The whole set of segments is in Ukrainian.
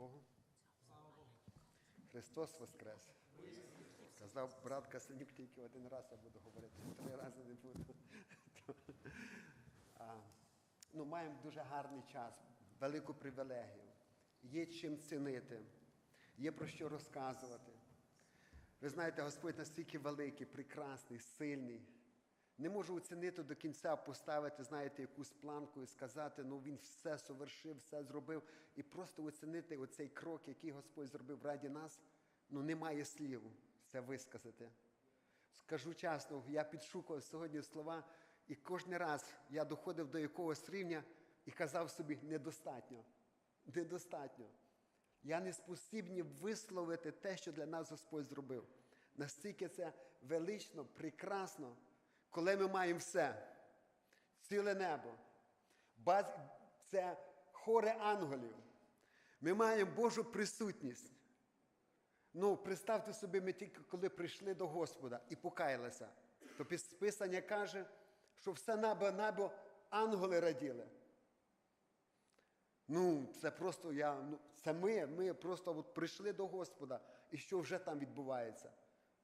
Богу. Христос Воскрес. Казав брат Касенюк тільки один раз я буду говорити, три рази не буду. А, ну, маємо дуже гарний час, велику привілегію. Є чим цінити, є про що розказувати. Ви знаєте, Господь настільки великий, прекрасний, сильний. Не можу оцінити до кінця, поставити, знаєте, якусь планку і сказати, ну він все совершив, все зробив. І просто оцінити оцей крок, який Господь зробив раді нас, ну немає слів це висказати. Скажу чесно, я підшукував сьогодні слова, і кожен раз я доходив до якогось рівня і казав собі, недостатньо. Недостатньо. Я не спосібні висловити те, що для нас Господь зробив. Настільки це велично, прекрасно, коли ми маємо все, ціле небо. Це хоре ангелів. Ми маємо Божу присутність. Ну, представте собі, ми тільки коли прийшли до Господа і покаялися, то Писання каже, що все небо, небо ангели раділи. Ну, це просто я, ну, це ми, ми просто от прийшли до Господа, і що вже там відбувається.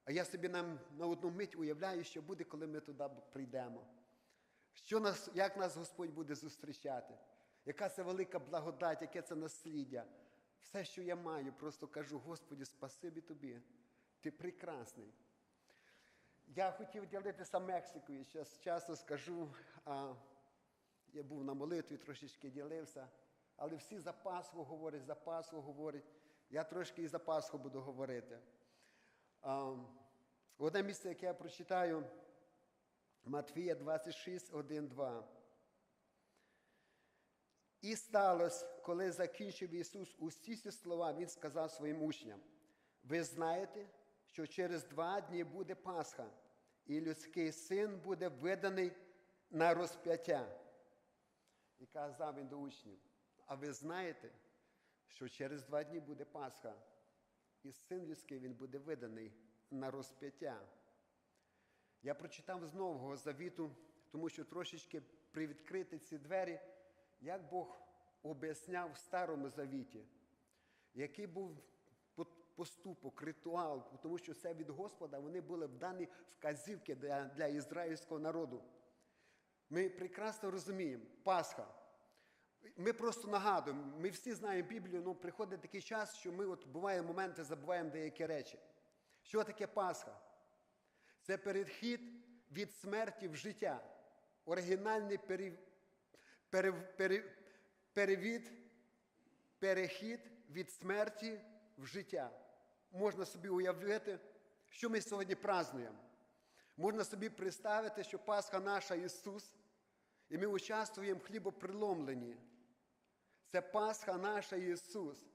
А я собі нам на одну мить уявляю, що буде, коли ми туди прийдемо. Що нас, Як нас Господь буде зустрічати? Яка це велика благодать, яке це насліддя? Все, що я маю, просто кажу, Господі, спасибі тобі. Ти прекрасний. Я хотів ділитися Мексикою, зараз часто скажу, а, я був на молитві, трошечки ділився, але всі за Пасху говорять, за Пасху говорять. Я трошки і за Пасху буду говорити. Одне місце, яке я прочитаю, Матфія 26, 1, 2. І сталося, коли закінчив Ісус усі ці слова, Він сказав своїм учням: ви знаєте, що через два дні буде Пасха, і людський син буде виданий на розп'яття. І казав він до учнів: а ви знаєте, що через два дні буде Пасха, і син людський він буде виданий на розп'яття. Я прочитав з Нового Завіту, тому що трошечки привідкрити ці двері, як Бог об'ясняв в Старому Завіті, який був поступок, ритуал, тому що все від Господа вони були дані вказівки для, для ізраїльського народу. Ми прекрасно розуміємо, Пасха. Ми просто нагадуємо, ми всі знаємо Біблію, але приходить такий час, що ми от буває моменти, забуваємо деякі речі. Що таке Пасха? Це перехід від смерті в життя. Оригінальний пере, пере, пере, перевід, перехід від смерті в життя. Можна собі уявити, що ми сьогодні празднуємо. Можна собі представити, що Пасха наша Ісус, і ми участвуємо в хлібоприломленні. Це Пасха наша Ісус.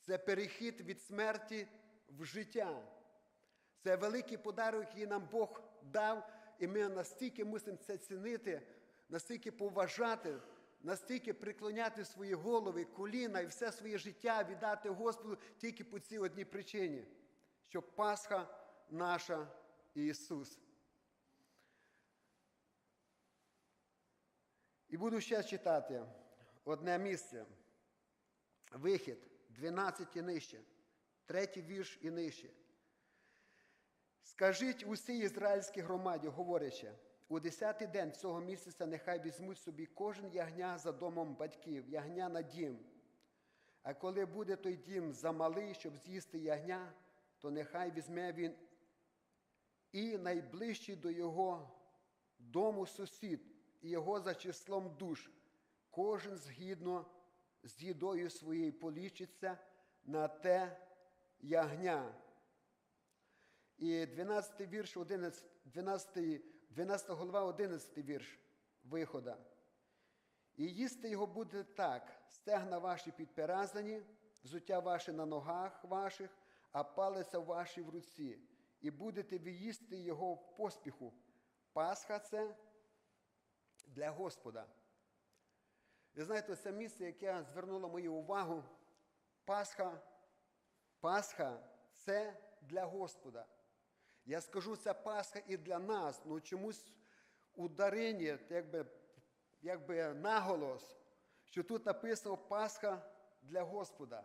Це перехід від смерті в життя. Це великий подарок, який нам Бог дав, і ми настільки мусимо це цінити, настільки поважати, настільки приклоняти свої голови, коліна і все своє життя віддати Господу тільки по цій одній причині, що Пасха наша Ісус. І буду ще читати одне місце. Вихід 12 і нижче, третій вірш і нижче. Скажіть усій ізраїльській громаді, говорячи, у десятий день цього місяця нехай візьмуть собі кожен ягня за домом батьків, ягня на дім. А коли буде той дім замалий, щоб з'їсти ягня, то нехай візьме він і найближчий до його дому сусід, і його за числом душ, кожен згідно з їдою своєю полічиться на те ягня. І 12 вірш, 11, 12, 12 голова, 11 вірш вихода. І їсти його буде так: стегна ваші підперезані, взуття ваше на ногах ваших, а палиця ваші в руці. І будете ви їсти його в поспіху. Пасха це для Господа. Ви знаєте, це місце, яке звернуло мою увагу. Пасха, Пасха це для Господа. Я скажу, це Пасха і для нас, але чомусь ударення, якби, якби наголос, що тут написано Пасха для Господа.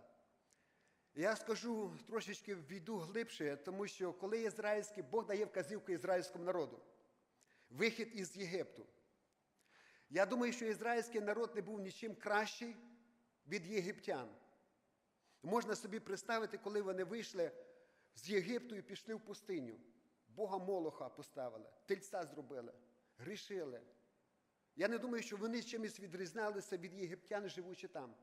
Я скажу трошечки війду глибше, тому що коли ізраїльський Бог дає вказівку ізраїльському народу, вихід із Єгипту. Я думаю, що ізраїльський народ не був нічим кращий від єгиптян. Можна собі представити, коли вони вийшли з Єгипту і пішли в пустиню. Бога Молоха поставили, тельця зробили, грішили. Я не думаю, що вони чимось відрізнялися від єгиптян, живучи там.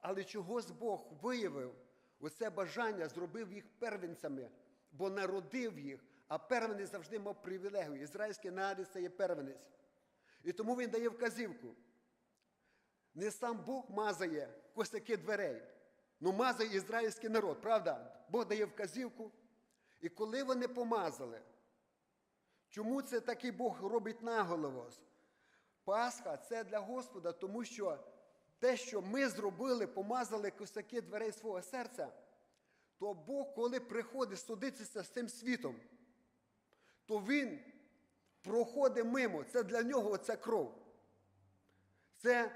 Але чогось Бог виявив оце бажання, зробив їх первенцями, бо народив їх, а первенець завжди мав привілегію. Ізраїльський народ це є первенець. І тому він дає вказівку. Не сам Бог мазає косяки дверей, ну мазає ізраїльський народ, правда? Бог дає вказівку. І коли вони помазали, чому це такий Бог робить наголос? Пасха це для Господа, тому що те, що ми зробили, помазали косяки дверей свого серця, то Бог, коли приходить судитися з цим світом, то Він проходить мимо. Це для нього ця кров. Це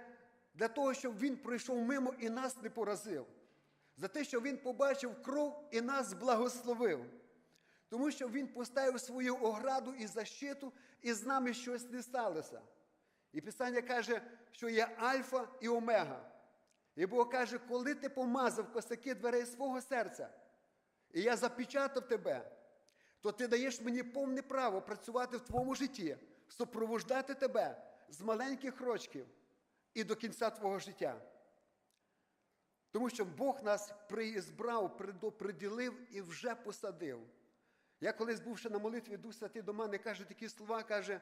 для того, щоб він пройшов мимо і нас не поразив. За те, що він побачив кров і нас благословив. Тому що він поставив свою ограду і защиту, і з нами щось не сталося. І Писання каже, що є Альфа і Омега. І Бог каже, коли ти помазав косяки дверей свого серця, і я запечатав тебе, то ти даєш мені повне право працювати в твоєму житті, супровождати тебе з маленьких рочків і до кінця твого життя. Тому що Бог нас приізбрав, предоприділив і вже посадив. Я колись бувши на молитві, Дух Святий до мене каже такі слова, каже,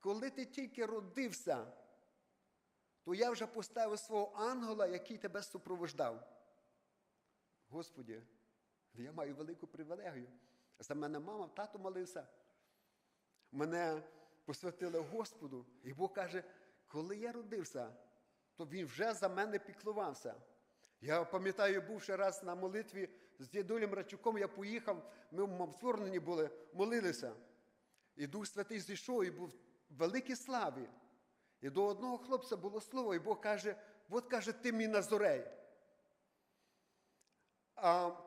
коли ти тільки родився, то я вже поставив свого ангела, який тебе супровождав. Господі, я маю велику привілегію. За мене мама, тато молився. Мене посвятили Господу. І Бог каже, коли я родився, то він вже за мене піклувався. Я пам'ятаю, бувши раз на молитві з дідулем Рачуком, я поїхав, ми в Мавтворнені були, молилися. І Дух Святий зійшов і був в великій славі. І до одного хлопця було слово, і Бог каже, от каже, ти мій Назорей.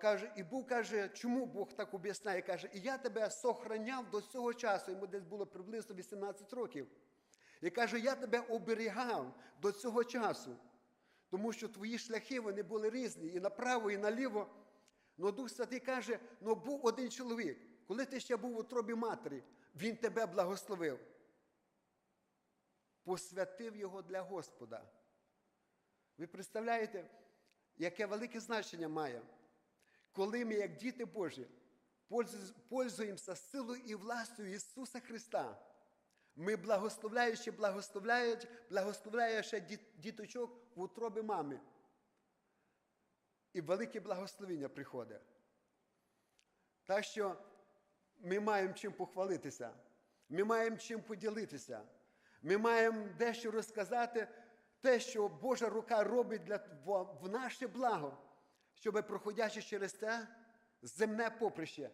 Каже, І Бог каже, чому Бог так об'ясняє? Каже, і я тебе сохраняв до цього часу, йому десь було приблизно 18 років. І каже, я тебе оберігав до цього часу, тому що твої шляхи вони були різні, і направо, і наліво. Ну Дух Святий каже, ну був один чоловік, коли ти ще був у тробі матері, він тебе благословив. Посвятив його для Господа. Ви представляєте, яке велике значення має, коли ми, як діти Божі, пользуємося силою і властю Ісуса Христа. Ми благословляючи, благословляючи, благословляючи діточок в утробі мами. І велике благословення приходить. Так що ми маємо чим похвалитися, ми маємо чим поділитися, ми маємо дещо розказати, те, що Божа рука робить для, в, в наше благо, щоб, проходячи через це земне поприще,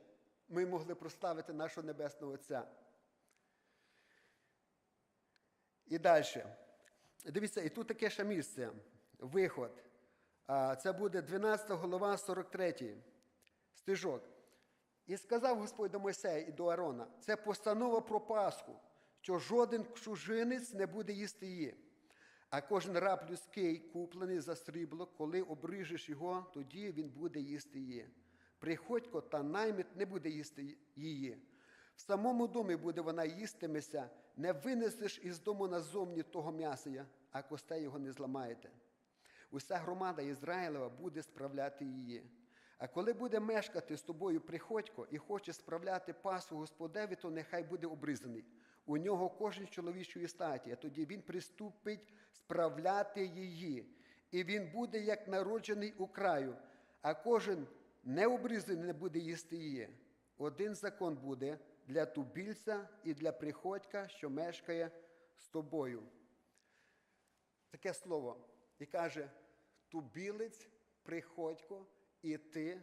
ми могли прославити нашого Небесного Отця. І далі. Дивіться, і тут таке ще місце. Виход. Це буде 12 голова, 43 стежок. І сказав Господь до Мойсея і до Арона, це постанова про Пасху, що жоден чужинець не буде їсти її. А кожен раб людський, куплений за срібло, коли обрижеш його, тоді він буде їсти її. Приходько та наймит не буде їсти її. В самому домі буде вона їстимеся, не винесеш із дому назовні того м'яса, а костей його не зламаєте. Уся громада Ізраїлева буде справляти її. А коли буде мешкати з тобою приходько і хоче справляти пасу Господеві, то нехай буде обрізаний. У нього кожен чоловічої статі, а тоді він приступить справляти її. І він буде як народжений у краю, а кожен необрізаний не буде їсти її. Один закон буде для тубільця і для приходька, що мешкає з тобою. Таке слово. І каже, тубілець, приходько, і ти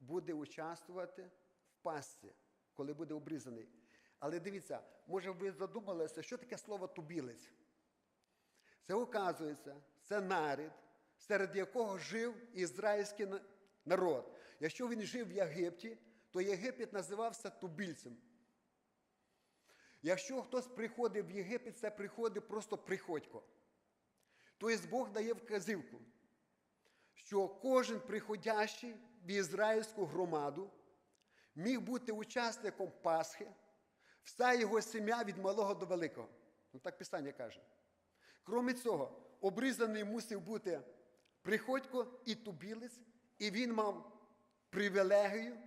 буде участвувати в пастці, коли буде обрізаний. Але дивіться, може ви задумалися, що таке слово тубілець? Це оказується, це нарід, серед якого жив ізраїльський народ. Якщо він жив в Єгипті, то Єгипет називався тубільцем. Якщо хтось приходить в Єгипет, це приходить просто приходько. Тобто Бог дає вказівку, що кожен приходящий в ізраїльську громаду міг бути учасником Пасхи, вся його сім'я від малого до великого. Ну так Писання каже. Кроме цього, обрізаний мусив бути приходько і тубілець, і він мав привілегію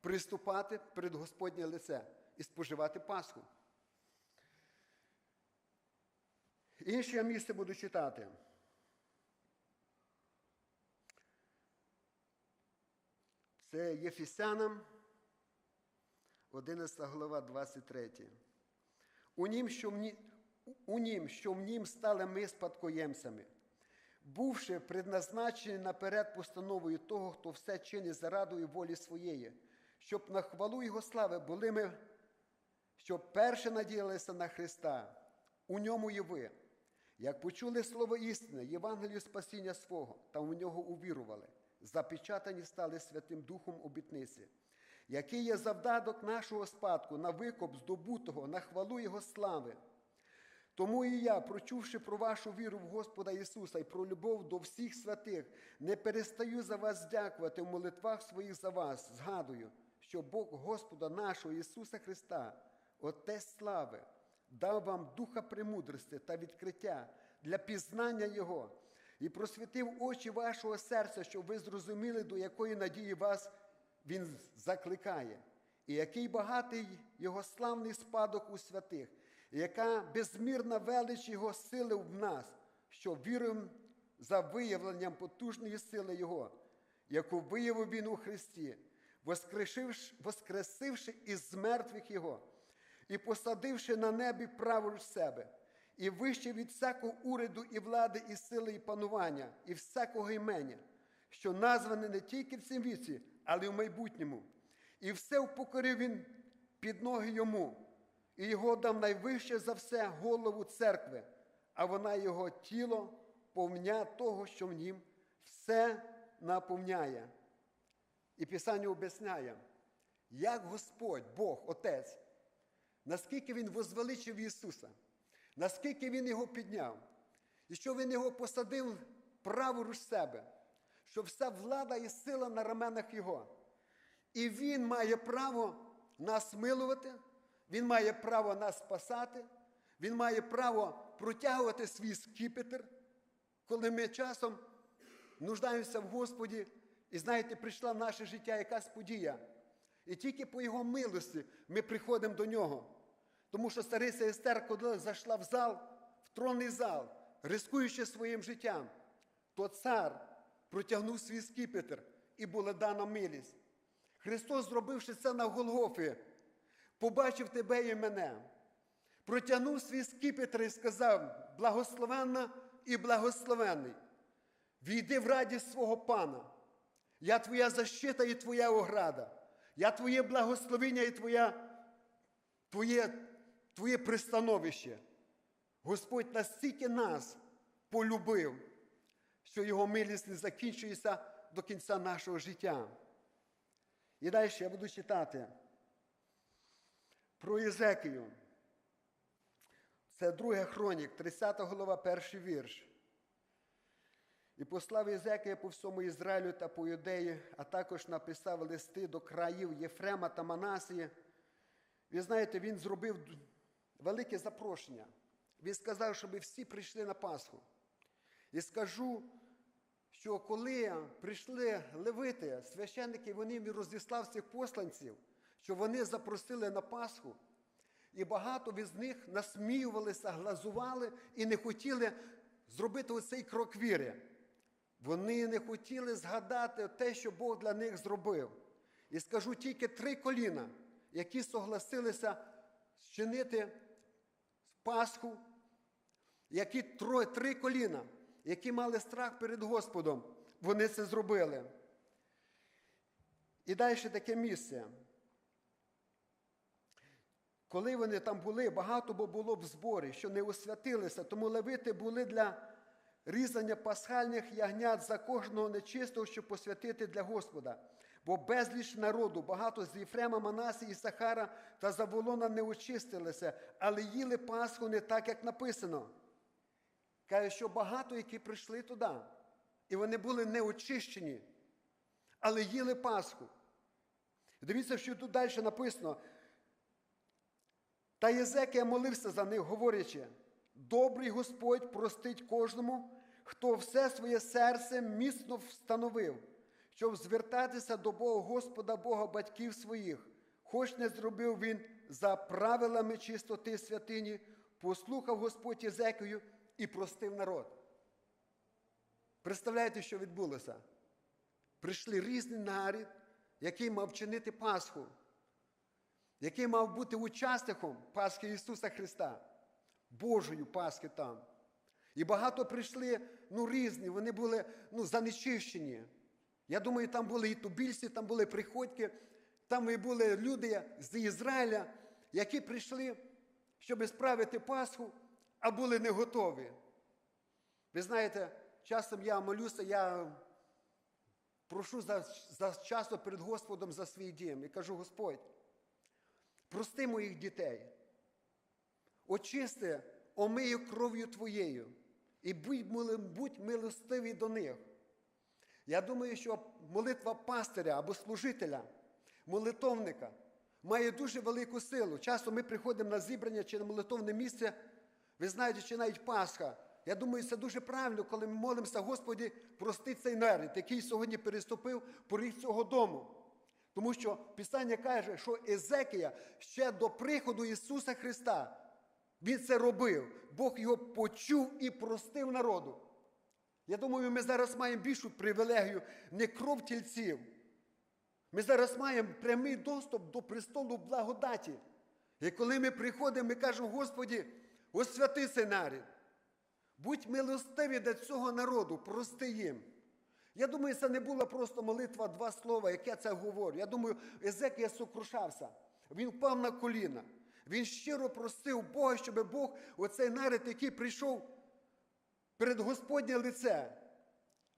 приступати перед Господнє лице і споживати Пасху. Інше я місце буду читати. Це Єфісянам, 11 глава, 23. У нім, що в ні... у нім, що в нім стали ми спадкоємцями, бувши предназначені наперед постановою того, хто все чинить зарадою волі своєї, щоб на хвалу Його слави були ми, щоб перше надіялися на Христа, у ньому і ви. Як почули слово істини, Євангелію спасіння свого, та в нього увірували, запечатані стали Святим Духом обітниці, який є завдаток нашого спадку на викоп здобутого, на хвалу Його слави. Тому і я, прочувши про вашу віру в Господа Ісуса і про любов до всіх святих, не перестаю за вас дякувати в молитвах своїх за вас, згадую, що Бог Господа нашого Ісуса Христа, Отець слави, дав вам духа премудрості та відкриття для пізнання Його і просвітив очі вашого серця, щоб ви зрозуміли, до якої надії вас Він закликає, і який багатий Його славний спадок у святих, яка безмірна велич Його сили в нас, що віруємо за виявленням потужної сили Його, яку виявив Він у Христі, воскресивши із мертвих Його і посадивши на небі праворуч себе, і вище від всякого уряду і влади, і сили, і панування, і всякого імення, що назване не тільки в цім віці, але й в майбутньому. І все впокорив він під ноги йому, і його дав найвище за все голову церкви, а вона його тіло, повня того, що в нім все наповняє. І Писання об'ясняє, як Господь, Бог, Отець, наскільки Він возвеличив Ісуса, наскільки Він його підняв, і що Він його посадив праворуч себе, що вся влада і сила на раменах Його. І Він має право нас милувати, Він має право нас спасати, Він має право протягувати свій скіпетр, коли ми часом нуждаємося в Господі, і знаєте, прийшла в наше життя якась подія. І тільки по Його милості ми приходимо до нього. Тому що стариця Естер, коли зайшла в зал, в тронний зал, рискуючи своїм життям, то цар протягнув свій скіпетр і була дана милість. Христос, зробивши це на Голгофі, побачив тебе і мене, протягнув свій скіпетр і сказав: благословенна і благословенний, війди в радість свого пана. Я твоя защита і твоя ограда. Я твоє благословення і твоя, твоє, твоє пристановище. Господь настільки нас полюбив, що його милість не закінчується до кінця нашого життя. І далі я буду читати про Єзекію. Це друга хронік, 30 голова, перший вірш. І послав Єзекія по всьому Ізраїлю та по Юдеї, а також написав листи до країв Єфрема та Манасії. Ви знаєте, він зробив велике запрошення. Він сказав, щоб всі прийшли на Пасху. І скажу, що коли прийшли левити, священники, вони розіслав цих посланців, що вони запросили на Пасху, і багато з них насміювалися, глазували і не хотіли зробити оцей крок віри. Вони не хотіли згадати те, що Бог для них зробив. І скажу тільки три коліна, які согласилися чинити Пасху, які три коліна, які мали страх перед Господом, вони це зробили. І далі таке місце. Коли вони там були, багато було в зборі, що не освятилися, тому левити були для різання пасхальних ягнят за кожного нечистого, щоб посвятити для Господа. Бо безліч народу, багато з Єфрема, Манаси і Сахара та Заволона не очистилися, але їли Пасху не так, як написано. Каже, що багато, які прийшли туди, і вони були не очищені, але їли Пасху. Дивіться, що тут далі написано. Та Єзекія молився за них, говорячи, добрий Господь простить кожному, хто все своє серце міцно встановив, щоб звертатися до Бога Господа, Бога батьків своїх, хоч не зробив він за правилами чистоти святині, послухав Господь Єзекію і простив народ. Представляєте, що відбулося? Прийшли різний нарід, який мав чинити Пасху, який мав бути учасником Пасхи Ісуса Христа, Божої Пасхи там. І багато прийшли ну, різні, вони були ну, занечищені. Я думаю, там були і тубільці, там були приходьки, там і були люди з Ізраїля, які прийшли, щоб справити Пасху, а були не готові. Ви знаєте, часом я молюся, я прошу за, за часу перед Господом за свій дім і кажу, Господь, прости моїх дітей, очисти, омию кров'ю Твоєю і будь, будь милостивий до них. Я думаю, що молитва пастиря або служителя, молитовника має дуже велику силу. Часто ми приходимо на зібрання чи на молитовне місце, ви знаєте, чи навіть Пасха. Я думаю, це дуже правильно, коли ми молимося, Господі, прости цей народ, який сьогодні переступив поріг цього дому. Тому що Писання каже, що Езекія ще до приходу Ісуса Христа, Він це робив. Бог його почув і простив народу. Я думаю, ми зараз маємо більшу привілегію не кров тільців. Ми зараз маємо прямий доступ до престолу благодаті. І коли ми приходимо, ми кажемо, Господі, освяти цей нарід. Будь милостиві до цього народу, прости їм. Я думаю, це не була просто молитва два слова, як я це говорю. Я думаю, Езекія сокрушався. Він впав на коліна. Він щиро просив Бога, щоб Бог, оцей народ, який прийшов перед Господнє лице,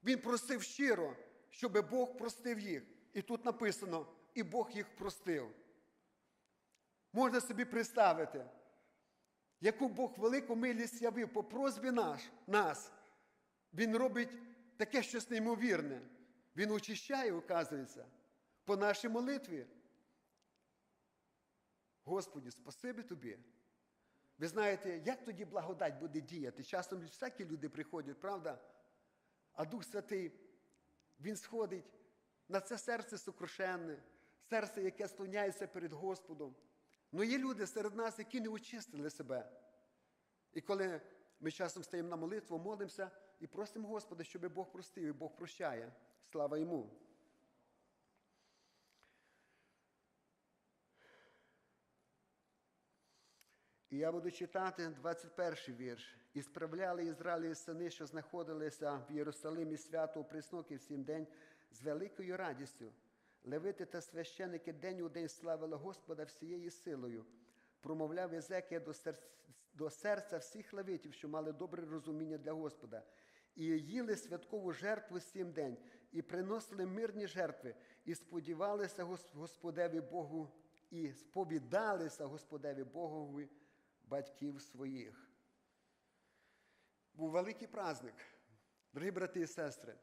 він просив щиро, щоб Бог простив їх. І тут написано, і Бог їх простив. Можна собі представити, яку Бог велику милість явив по просьбі наш, нас. Він робить таке щось неймовірне. Він очищає, оказується, по нашій молитві. Господі, спасибі тобі. Ви знаєте, як тоді благодать буде діяти? Часом всякі люди приходять, правда? А Дух Святий, Він сходить на це серце сокрушенне, серце, яке склоняється перед Господом. Ну є люди серед нас, які не очистили себе. І коли ми часом стаємо на молитву, молимося і просимо Господа, щоб Бог простив, і Бог прощає. Слава йому. І я буду читати 21 вірш. І справляли Ізраїлі сини, що знаходилися в Єрусалимі свято у присноки в сім день з великою радістю. Левити та священики день у день славили Господа всією силою. Промовляв Єзекія до серця, до серця всіх левитів, що мали добре розуміння для Господа. І їли святкову жертву сім день, і приносили мирні жертви, і сподівалися Господеві Богу, і сповідалися Господеві Богові батьків своїх. Був великий праздник, дорогі брати і сестри.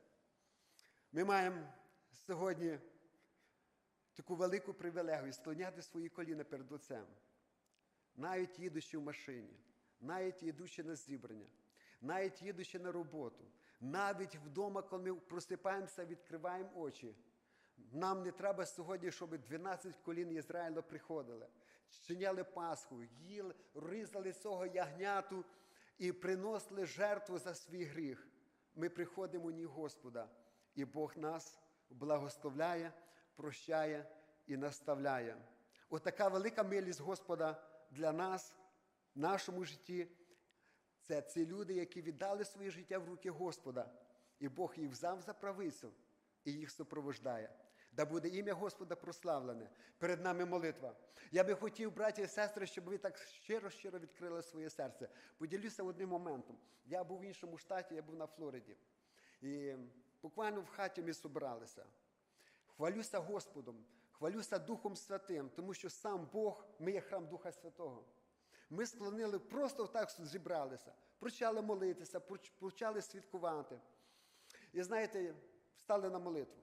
Ми маємо сьогодні таку велику привілегію склоняти свої коліна перед Отцем, навіть їдучи в машині, навіть їдучи на зібрання, навіть їдучи на роботу, навіть вдома, коли ми просипаємося, відкриваємо очі. Нам не треба сьогодні, щоб 12 колін Ізраїля приходили, чиняли Пасху, їли, різали цього ягняту і приносили жертву за свій гріх. Ми приходимо у ніг Господа, і Бог нас благословляє, прощає і наставляє. Отака велика милість Господа для нас в нашому житті. Це ці люди, які віддали своє життя в руки Господа, і Бог їх взяв за правицю і їх супровождає. Да буде ім'я Господа прославлене. Перед нами молитва. Я би хотів, браті і сестри, щоб ви так щиро-щиро відкрили своє серце. Поділюся одним моментом. Я був в іншому штаті, я був на Флориді. І буквально в хаті ми зібралися. Хвалюся Господом, хвалюся Духом Святим, тому що сам Бог, ми є храм Духа Святого. Ми склонили, просто так зібралися, почали молитися, почали святкувати. І знаєте, стали на молитву.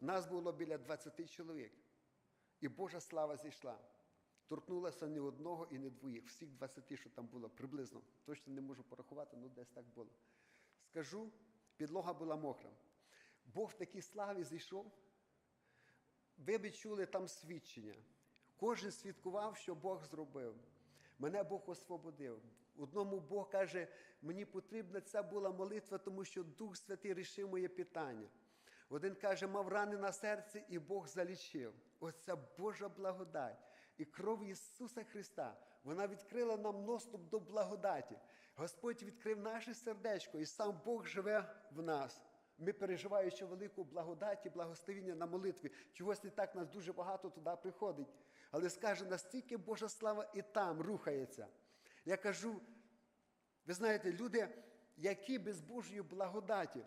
Нас було біля 20 чоловік. І Божа слава зійшла. Торкнулася не одного і не двоїх. Всіх 20, що там було, приблизно. Точно не можу порахувати, ну десь так було. Скажу, підлога була мокра. Бог в такій славі зійшов. Ви б чули там свідчення. Кожен свідкував, що Бог зробив. Мене Бог освободив. Одному Бог каже, мені потрібна ця була молитва, тому що Дух Святий рішив моє питання. Один каже, мав рани на серці, і Бог залічив. Оця Божа благодать. І кров Ісуса Христа, вона відкрила нам доступ до благодаті. Господь відкрив наше сердечко, і сам Бог живе в нас. Ми переживаючи велику благодать і благословіння на молитві. Чогось не так нас дуже багато туди приходить. Але скаже, настільки Божа слава і там рухається. Я кажу, ви знаєте, люди, які без Божої благодаті.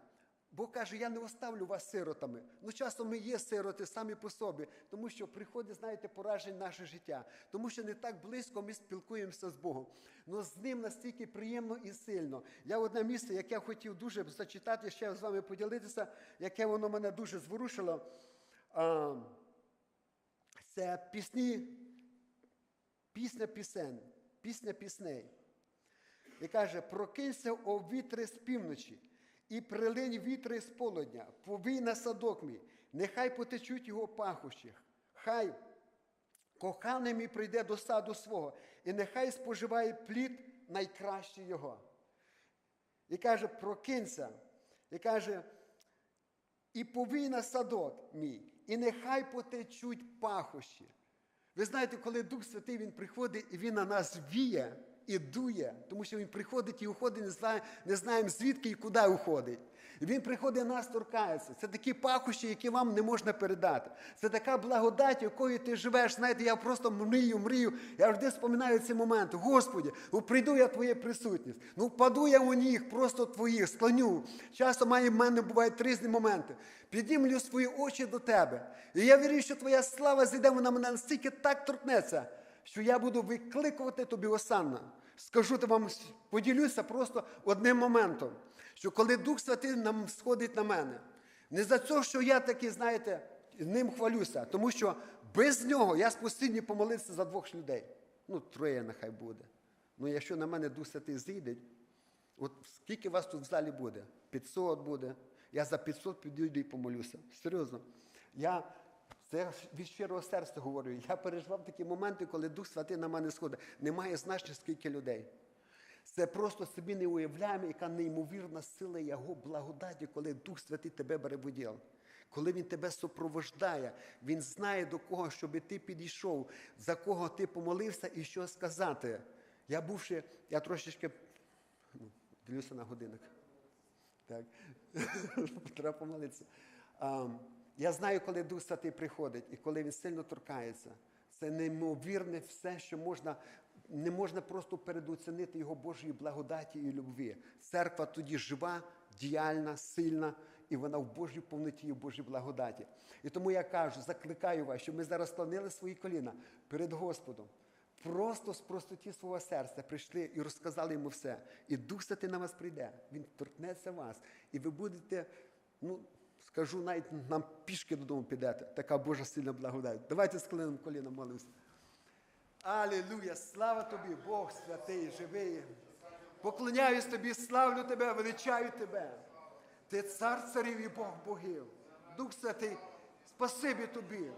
Бог каже, я не оставлю вас сиротами. Ну, часто ми є сироти самі по собі, тому що приходить, знаєте, поражень наше життя, тому що не так близько ми спілкуємося з Богом. Ну з ним настільки приємно і сильно. Я одне місце, яке хотів дуже зачитати, ще з вами поділитися, яке воно мене дуже зворушило. Це пісні, пісня пісень, пісня пісней. І каже: прокинься о вітри з півночі, і прилинь вітри з полудня, повій на садок мій, нехай потечуть його пахощі, хай коханий мій прийде до саду свого, і нехай споживає плід найкращий його. І каже, прокинься, і каже, і повій на садок мій, і нехай потечуть пахощі. Ви знаєте, коли Дух Святий Він приходить і Він на нас віє і дує, тому що Він приходить і уходить, не знає, не знаємо звідки і куди уходить. Він приходить нас торкається. Це такі пахощі, які вам не можна передати. Це така благодать, якою ти живеш. Знаєте, я просто мрію, мрію. Я завжди споминаю ці моменти. Господі, прийду я Твоє присутність. Ну впаду я у них, просто твоїх, склоню. Часто має в мене бувають різні моменти. Підімлю свої очі до тебе. І я вірю, що твоя слава зійде, вона мене настільки так торкнеться, що я буду викликувати тобі осанна. Скажу ти вам, поділюся просто одним моментом, що коли Дух Святий нам сходить на мене, не за те, що я такий, знаєте, ним хвалюся, тому що без нього я спосібний помолився за двох людей. Ну, троє нехай буде. Ну, якщо на мене Дух Святий зійде, От скільки вас тут в залі буде? 500 буде. Я за 500 підійду і помолюся. Серйозно. Я це я від щирого серця говорю. Я переживав такі моменти, коли Дух Святий на мене сходить. Немає значення, скільки людей. Це просто собі не уявляємо, яка неймовірна сила Його благодаті, коли Дух Святий тебе бере в уділ. Коли Він тебе супровождає, Він знає, до кого, щоб ти підійшов, за кого ти помолився і що сказати. Я бувши, я трошечки ну, дивлюся на годинник. Так. Треба помолитися. Я знаю, коли Дух Святий приходить і коли він сильно торкається. Це неймовірне все, що можна, не можна просто передоцінити його Божої благодаті і любві. Церква тоді жива, діяльна, сильна, і вона в Божій повноті в Божій благодаті. І тому я кажу, закликаю вас, щоб ми зараз склонили свої коліна перед Господом. Просто з простоті свого серця прийшли і розказали йому все. І Дух Святий на вас прийде, Він торкнеться вас. І ви будете, ну, скажу, навіть нам пішки додому підете. Така Божа сильна благодать. Давайте склонимо коліна, молимося. Алілуя! Слава тобі, Бог святий, живий. Поклоняюсь тобі, славлю тебе, величаю тебе. Ти цар царів і Бог богів. Дух Святий, спасибі тобі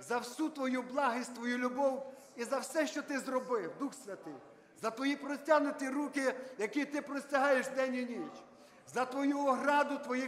за всю твою благість, твою любов і за все, що ти зробив, Дух Святий, за твої простягнуті руки, які ти простягаєш день і ніч, за твою ограду твоїх